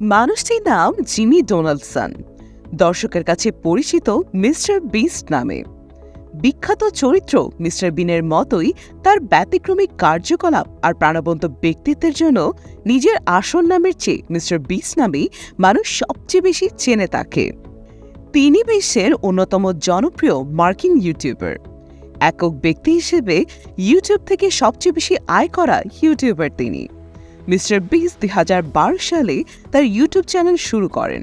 মানুষটির নাম Jimmy Donaldson দর্শকের কাছে পরিচিত মিস্টার বিস্ট নামে। বিখ্যাত চরিত্র মিস্টার বিনের মতোই তার ব্যতিক্রমী কার্যকলাপ আর প্রাণবন্ত ব্যক্তিত্বের জন্য নিজের আসল নামের চেয়ে মিস্টার বিস নামেই মানুষ সবচেয়ে বেশি চেনে তাকে। তিনি বিশ্বের অন্যতম জনপ্রিয় মার্কিন ইউটিউবার। একক ব্যক্তি হিসেবে ইউটিউব থেকে সবচেয়ে বেশি আয় করা ইউটিউবার তিনি। মিস্টার বিস দুই হাজার বারো সালে তার ইউটিউব চ্যানেল শুরু করেন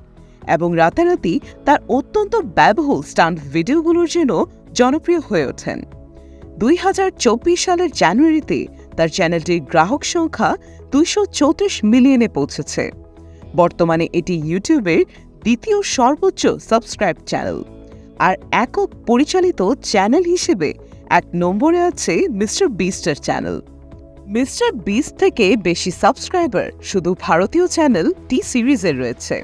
এবং রাতারাতি তার অত্যন্ত ব্যয়বহুল স্টান্ট ভিডিওগুলোর জন্য জনপ্রিয় হয়ে ওঠেন। দুই হাজার চব্বিশ সালের জানুয়ারিতে তার চ্যানেলটির গ্রাহক সংখ্যা দুইশো চৌত্রিশ মিলিয়নে পৌঁছেছে। বর্তমানে এটি ইউটিউবের দ্বিতীয় সর্বোচ্চ সাবস্ক্রাইব চ্যানেল। আর একক পরিচালিত চ্যানেল হিসেবে এক নম্বরে আছে মিস্টার বিস্টার চ্যানেল। মিস্টার বিস থেকে বেশি সাবস্ক্রাইবার শুধু ভারতীয় চ্যানেল টি সিরিজের রয়েছে।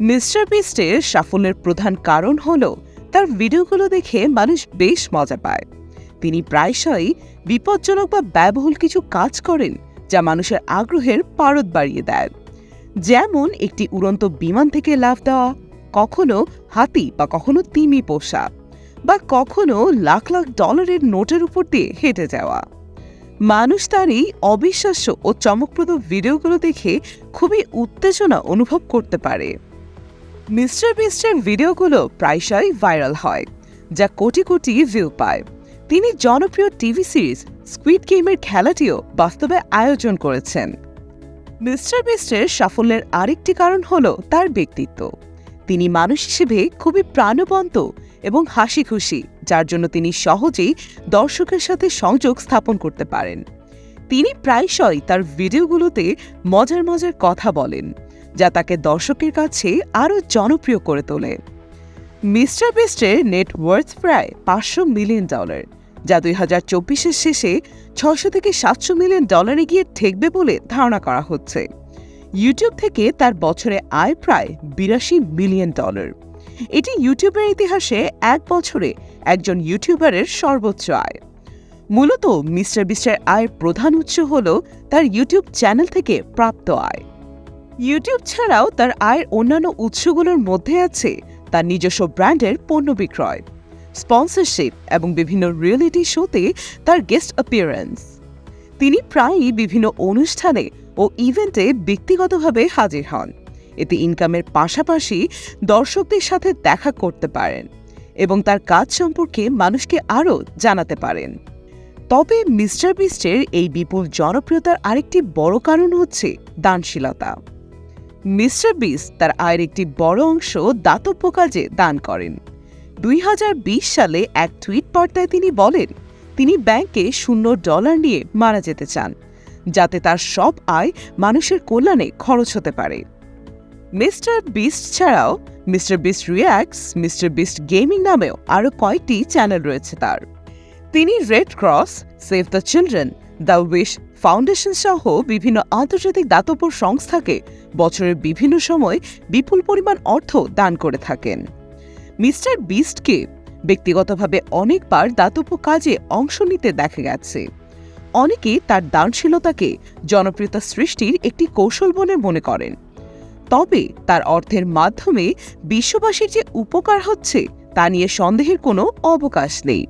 মিস্টার বিস্টের সাফল্যের প্রধান কারণ হল তার ভিডিওগুলো দেখে মানুষ বেশ মজা পায়। তিনি প্রায়শই বিপজ্জনক বা ব্যয়বহুল কিছু কাজ করেন যা মানুষের আগ্রহের পারদ বাড়িয়ে দেয়। যেমন একটি উড়ন্ত বিমান থেকে লাফ দেওয়া, কখনো হাতি বা কখনো তিমি পোষা, বা কখনো লাখ লাখ ডলারের নোটের উপর দিয়ে হেঁটে যাওয়া। মানুষ তার এই অবিশ্বাস্য ও চমকপ্রদ ভিডিওগুলো দেখে খুবই উত্তেজনা অনুভব করতে পারে। মিস্টার বিস্টের ভিডিওগুলো প্রায়শই ভাইরাল হয়, যা কোটি কোটি ভিউ পায়। তিনি জনপ্রিয় টিভি সিরিজ স্কুইড গেমের খেলাটিও বাস্তবে আয়োজন করেছেন। মিস্টার বিস্টের সাফল্যের আরেকটি কারণ হল তার ব্যক্তিত্ব। তিনি মানুষ হিসেবে খুবই প্রাণবন্ত এবং হাসি খুশি যার জন্য তিনি সহজেই দর্শকের সাথে সংযোগ স্থাপন করতে পারেন। তিনি প্রায়শই তার ভিডিওগুলোতে মজার মজার কথা বলেন, যা তাকে দর্শকের কাছে আরও জনপ্রিয় করে তোলে। মিস্টার বিস্টের নেটওয়ার্থ প্রায় পাঁচশো মিলিয়ন ডলার, যা দুই হাজার চব্বিশের শেষে ছশো থেকে সাতশো মিলিয়ন ডলারে গিয়ে ঠেকবে বলে ধারণা করা হচ্ছে। ইউটিউব থেকে তার বছরে আয় প্রায় বিরাশি মিলিয়ন ডলার। এটি ইউটিউবের ইতিহাসে এক বছরে একজন ইউটিউবারের সর্বোচ্চ আয়। মূলত মিস্টার বিস্টের আয়ের প্রধান উৎস হল তার ইউটিউব চ্যানেল থেকে প্রাপ্ত আয়। ইউটিউব ছাড়াও তার আয়ের অন্যান্য উৎসগুলোর মধ্যে আছে তার নিজস্ব ব্র্যান্ডের পণ্য বিক্রয়, স্পন্সরশিপ এবং বিভিন্ন রিয়েলিটি শোতে তার গেস্ট অ্যাপিয়ারেন্স। তিনি প্রায়ই বিভিন্ন অনুষ্ঠানে ও ইভেন্টে ব্যক্তিগতভাবে হাজির হন। এতে ইনকামের পাশাপাশি দর্শকদের সাথে দেখা করতে পারেন এবং তার কাজ সম্পর্কে মানুষকে আরও জানাতে পারেন। তবে মিস্টার বিস্টের এই বিপুল জনপ্রিয়তার আরেকটি বড় কারণ হচ্ছে দানশীলতা। মিস্টার বিস তার আয়ের একটি বড় অংশ দাতব্য কাজে দান করেন। দুই হাজার বিশ সালে এক টুইট বার্তায় তিনি বলেন, তিনি ব্যাংকে শূন্য ডলার নিয়ে মারা যেতে চান, যাতে তার সব আয় মানুষের কল্যাণে খরচ হতে পারে। মিস্টার বিস্ট ছাড়াও Mister Beast Reacts Mister Beast Gaming নামেও আরও কয়েকটি চ্যানেল রয়েছে তার। তিনি Red Cross, Save the Children, the Wish Foundation সহ বিভিন্ন আন্তর্জাতিক দাতব্য সংস্থাকে বছরের বিভিন্ন সময় বিপুল পরিমাণ অর্থ দান করে থাকেন। মিস্টার বিস্টকে ব্যক্তিগতভাবে অনেকবার দাতব্য কাজে অংশ নিতে দেখা গেছে। অনেকে তার দানশীলতাকে জনপ্রিয়তা সৃষ্টির একটি কৌশল বলে মনে করেন। তবে তার অর্থের মাধ্যমে বিশ্ববাসীর যে উপকার হচ্ছে তা নিয়ে সন্দেহের কোনো অবকাশ নেই।